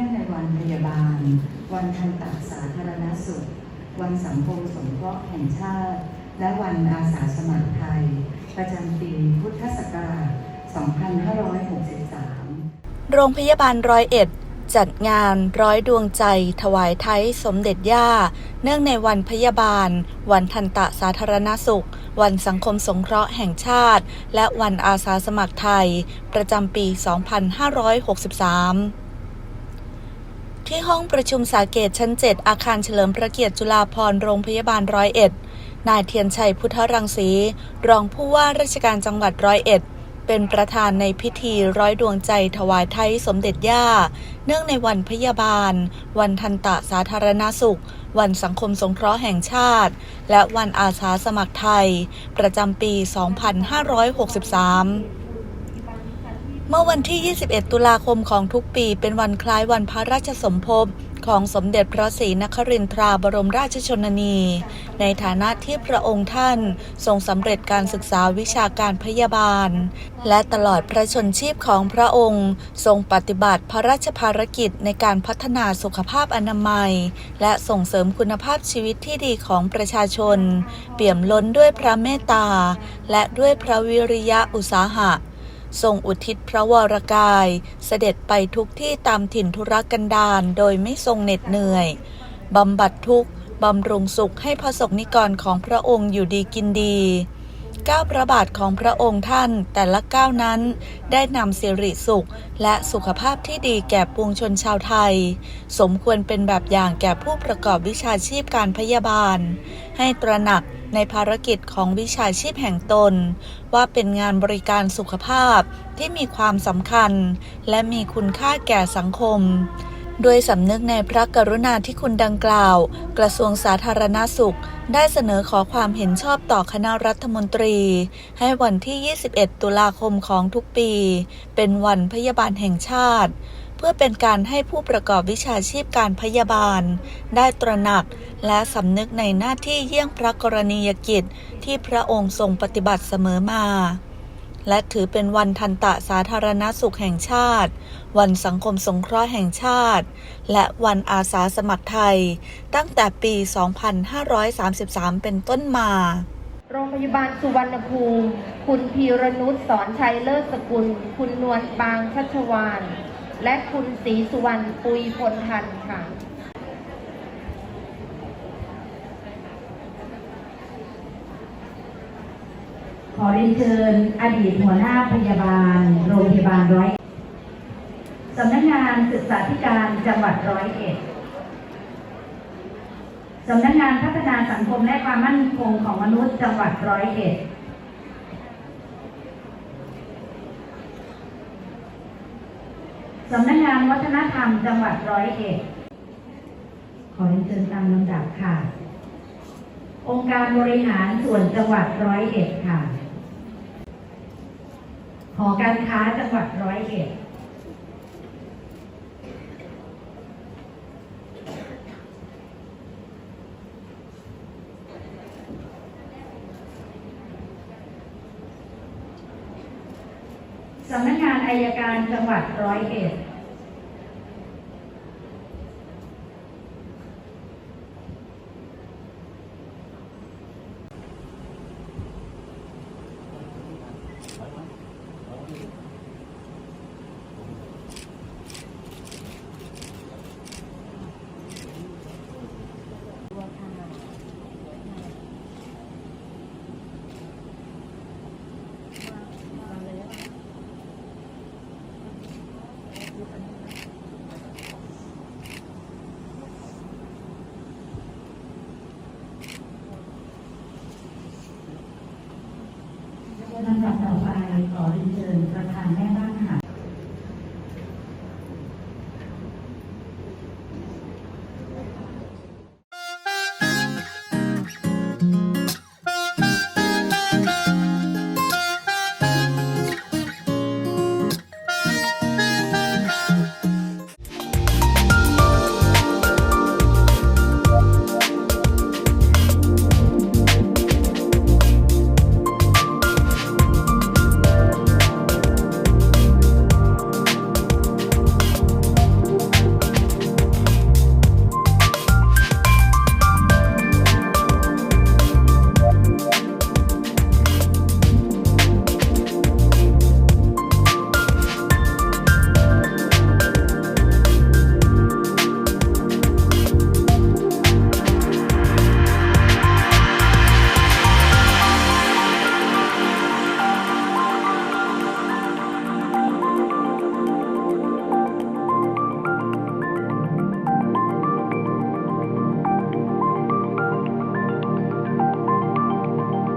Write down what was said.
องในวันพยาบาล วันทันตสาธารณสุข วันสังคมสงเคราะห์แห่งชาติ และวันอาสาสมัครไทย ประจำปีพุทธศักราช 2563 โรงพยาบาลร้อยเอ็ดจัดงานร้อยดวงใจ ถวายไทยสมเด็จย่า เนื่องในวันพยาบาล วันทันตะสาธารณสุข วันสังคมสงเคราะห์แห่งชาติ และวันอาสาสมัครไทย ประจำปี 2563 ที่ห้องประชุมสาเกตชั้น 7 อาคารเฉลิมพระเกียรติจุฬาภรณ์โรงพยาบาลร้อยเอ็ด นายเทียนชัยพุทธรังสี รองผู้ว่าราชการจังหวัดร้อยเอ็ด เป็นประธานในพิธีร้อยดวงใจถวายไทยสมเด็จย่า เนื่องในวันพยาบาล วันทันตะสาธารณสุข วันสังคมสงเคราะห์แห่งชาติ และวันอาสาสมัครไทย ประจำปี 2563 เมื่อวันที่ 21 ตุลาคมของทุกปี เป็นวันคล้ายวันพระราชสมภพของสมเด็จพระศรีนครินทราบรมราชชนนี ในฐานะที่พระองค์ท่านทรงสำเร็จการศึกษาวิชาการพยาบาล และตลอดพระชนชีพของพระองค์ ทรงปฏิบัติพระราชภารกิจในการพัฒนาสุขภาพอนามัย และส่งเสริมคุณภาพชีวิตที่ดีของประชาชน เปี่ยมล้นด้วยพระเมตตา และด้วยพระวิริยะอุตสาหะ ทรงอุทิศพระวรกาย เสด็จไปทุกที่ตามถิ่นธุรกันดารโดยไม่ทรงเหน็ดเหนื่อย บำบัดทุกข์บำรุงสุขให้พระสงฆ์นิกรของพระองค์อยู่ดีกินดี ก้าวพระบาทของพระองค์ท่านแต่ละก้าวนั้น ได้นำสิริสุข และสุขภาพที่ดีแก่ปวงชนชาวไทย สมควรเป็นแบบอย่างแก่ผู้ประกอบวิชาชีพการพยาบาล ให้ตระหนักในภารกิจของวิชาชีพแห่งตน ว่าเป็นงานบริการสุขภาพที่มีความสำคัญ และมีคุณค่าแก่สังคม ด้วยสำนึกในพระกรุณาธิคุณดังกล่าว กระทรวงสาธารณาสุข ได้เสนอขอความเห็นชอบต่อคณะรัฐมนตรี ให้วันที่ 21 ตุลาคมของทุกปี เป็นวันพยาบาลแห่งชาติ เพื่อเป็นการให้ผู้ประกอบวิชาชีพการพยาบาล ได้ตระหนักและสำนึกในหน้าที่เยี่ยงพระกรณียกิจที่พระองค์ทรงปฏิบัติเสมอมา และถือเป็นวันทันตะสาธารณสุขแห่งชาติ วันสังคมสงเคราะห์แห่งชาติ และวันอาสาสมัครไทย ตั้งแต่ปี 2533 เป็นต้นมา โรงพยาบาลสุวรรณภูมิ คุณพีรนุชสอนชัยเลิศสกุล คุณนวลปางชัชวาน และคุณศรีสุวรรณปุยพลทันค่ะ ขอเรียนเชิญอดีตหัวหน้าพยาบาล โรงพยาบาลร้อยสำนักงานศึกษาธิการจังหวัดร้อยเอ็ดสำนักงานพัฒนาสังคมและความมั่นคงของมนุษย์จังหวัดร้อยเอ็ดสำนักงานวัฒนธรรมจังหวัดร้อยเอ็ดขอเรียนเชิญตามลำดับค่ะ องค์การบริหารส่วนจังหวัดร้อยเอ็ดค่ะ หอการค้าจังหวัดร้อยเอ็ดสำนักงานอายการจังหวัดร้อยเอ็ด